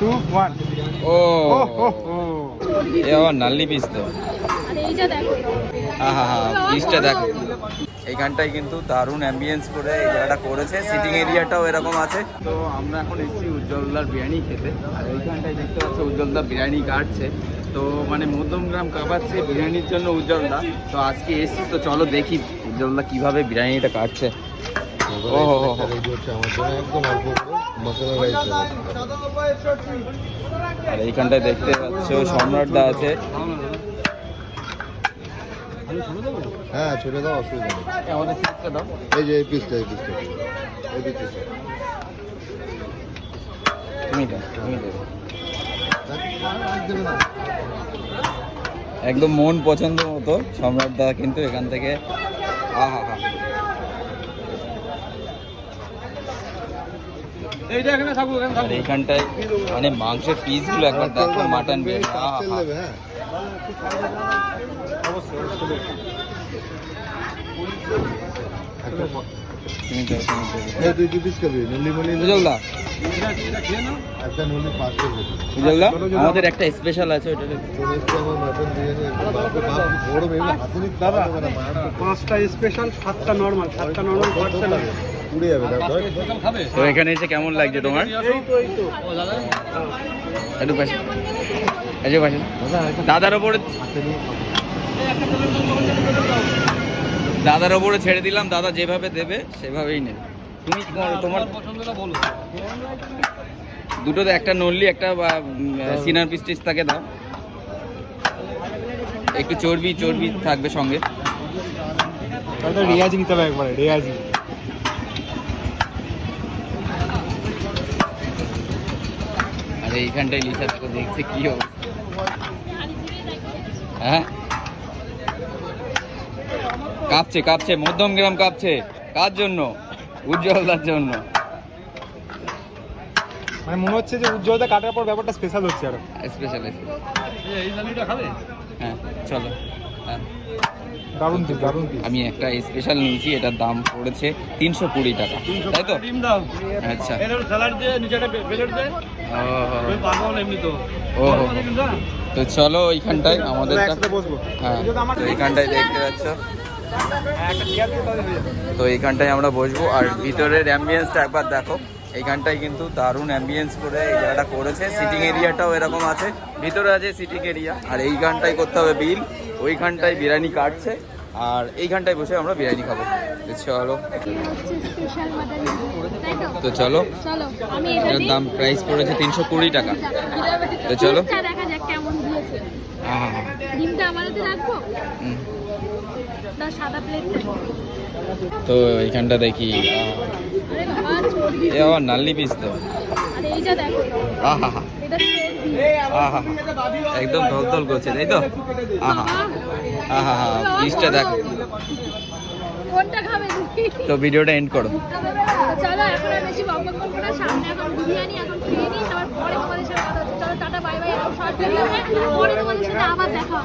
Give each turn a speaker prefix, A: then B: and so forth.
A: Two one
B: ও।
A: হো
B: এ আবার নাল্লি piece তো।
C: আর এইটা দেখো।
B: হ্যাঁ হ্যাঁ হ্যাঁ পিসটা দেখো। এইখানটায় কিন্তু দারুণ অ্যাম্বিয়েন্স করে এই জায়গাটা করেছে। সিটিং এরিয়াটাও এরকম আছে। তো আমরা এখন এসেছি উজ্জ্বলদার বিরিয়ানি খেতে। আর এইখানটায় দেখতে পাচ্ছি উজ্জ্বলদা বিরিয়ানি কাটছে। তো মানে মধ্যমগ্রাম কাবাচ্ছে বিরিয়ানির জন্য উজ্জ্বলদা। তো আজকে এসেছি তো চলো দেখি উজ্জ্বলদা কীভাবে বিরিয়ানিটা কাটছে। ও হো হো
D: একদম অল্প মশলা রাইস
B: আর এইখানটায় দেখতে পাচ্ছ সম্রাটদা আছে।
D: হ্যাঁ ছোটো দাও অসুবিধা নেই।
B: আমাদের সিটটা দাও
D: এই যে এই পিসটা এই পিসটা এই পিসটা
B: তুমি দাও তুমি
D: দেবে
B: একদম মন পছন্দ মতো সম্রাট দা কিন্তু এখান থেকে আহা হা। আর এইখানটায় মানে মাংসের পিসগুলো একবার দেখো মাটন
D: হ্যাঁ।
B: আমাদের একটা স্পেশাল আছে ওটা
A: পাঁচটা স্পেশাল সাতটা নর্মাল সাতটা নর্মাল
D: পুড়ে যাবে
B: তো এখানে এসে কেমন লাগছে তোমার?
A: এই তো
B: একটু পাশে। এই পাশে। দাদার ওপরে দাদার ওপরে ছেড়ে দিলাম দাদা যেভাবে দেবে সেভাবেই নেবে। তুমি তোমার দুটো তো একটা নললি একটা সিনার পিস টিস তাকে দাও। একটু চর্বি চর্বি থাকবে সঙ্গে।
A: রিয়াজি নিতে হবে একবারে রিয়াজি।
B: এইখানটায় লিসা দেখো দেখছে কি অবস্থা। হ্যাঁ? কাঁপছে কাঁপছে মধ্যম গ্রাম কাঁপছে। কার জন্য? উজ্জ্বলদার জন্য।
A: মানে মনে হচ্ছে যে উজ্জ্বলতা কাটার পর ব্যাপারটা স্পেশাল হচ্ছে আরও।
B: স্পেশাল হ্যাঁ চলো। হ্যাঁ।
A: দারুণ
B: আমি একটা স্পেশাল নিয়েছি এটার দাম পড়েছে তিনশো কুড়ি টাকা। তাই তো? আচ্ছা। তো। চলো ওইখানটায় আমাদের হ্যাঁ তো এইখানটায় দেখতে পাচ্ছ।
A: হ্যাঁ,
B: তো এইখানটায় আমরা বসবো আর ভিতরের অ্যাম্বিয়েন্সটা একবার দেখো। এইখানটায় কিন্তু দারুণ অ্যাম্বিয়েন্স করে এই জায়গাটা করেছে। সিটিং এরিয়াটাও এরকম আছে। ভিতরে আছে সিটিং এরিয়া আর এইখানটায় করতে হবে বিল ওইখানটায় বিরিয়ানি কাটছে। আর এইখানটায় বসে আমরা বিরিয়ানি খাব। চলো।
C: তো
B: চলো। এটার দাম প্রাইস পড়েছে তিনশো কুড়ি টাকা। তো চলো। তো এইখানটা দেখি। এ আবার নাল্লি পিস তো। আহা আহা একদম ধলধল করছে, তাই তো? আহা। আহা হা পিসটা দেখো।
C: কোনটা খাবে
B: তো ভিডিওটা এন্ড করো।
C: চলো এখন আর বেশি বকবক করব না সামনে এখন বিরিয়ানি এখন খেয়ে নিই তারপর পরে তোমাদের সাথে কথা হচ্ছে। চলো টাটা বাই বাই ভিডিও পরে তোমাদের সাথে আবার দেখা